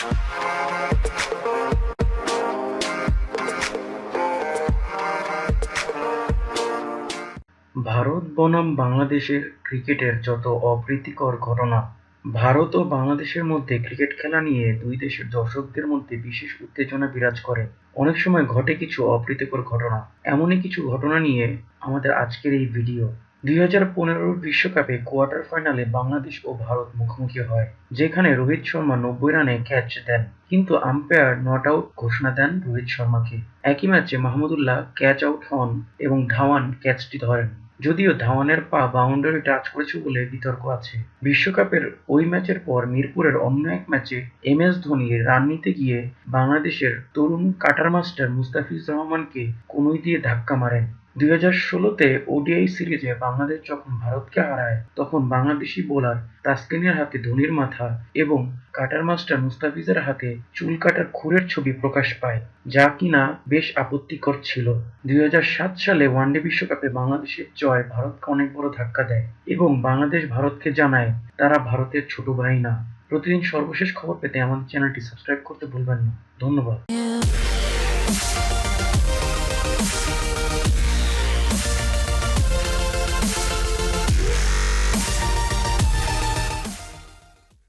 ভারত বনাম বাংলাদেশের ক্রিকেটের যত অপ্রীতিকর ঘটনা, ভারত ও বাংলাদেশের মধ্যে ক্রিকেট খেলা নিয়ে দুই দেশের দর্শকদের মধ্যে বিশেষ উত্তেজনা বিরাজ করে। অনেক সময় ঘটে কিছু অপ্রীতিকর ঘটনা। এমনই কিছু ঘটনা নিয়ে আমাদের আজকের এই ভিডিও। দুই বিশ্বকাপে কোয়ার্টার ফাইনালে বাংলাদেশ ও ভারত মুখোমুখি হয়, যেখানে রোহিত শর্মা নব্বই রানে ক্যাচ দেন। কিন্তু আম্পায়ার নট আউট ঘোষণা দেন রোহিত শর্মাকে। একই ম্যাচে মাহমুদুল্লাহ ক্যাচ আউট হন এবং ধাওয়ান ক্যাচটি ধরেন। যদিও ধাওয়ানের পা বাউন্ডারি টাচ করেছে বলে বিতর্ক আছে। বিশ্বকাপের ওই ম্যাচের পর মিরপুরের অন্য এক ম্যাচে এম এস ধোনি রান নিতে গিয়ে বাংলাদেশের তরুণ কাটার মাস্টার মুস্তাফিজ রহমানকে কনুই দিয়ে ধাক্কা মারেন। দুই ষোলোতে ওডিআই সিরিজে বাংলাদেশ যখন ভারতকে হারায়, তখন বাংলাদেশি বোলার তাসকিনের হাতে ধোনির মাথা এবং কাটার মাস্টার মুস্তাফিজের হাতে চুল কাটার খুরের ছবি প্রকাশ পায়, যা কিনা বেশ আপত্তিকর ছিল। দুই সালে ওয়ানডে বিশ্বকাপে বাংলাদেশের জয় ভারতকে অনেক বড় ধাক্কা দেয় এবং বাংলাদেশ ভারতকে জানায়, তারা ভারতের ছোট ভাই না। প্রতিদিন সর্বশেষ খবর পেতে আমাদের চ্যানেলটি সাবস্ক্রাইব করতে ভুলবেন না। ধন্যবাদ।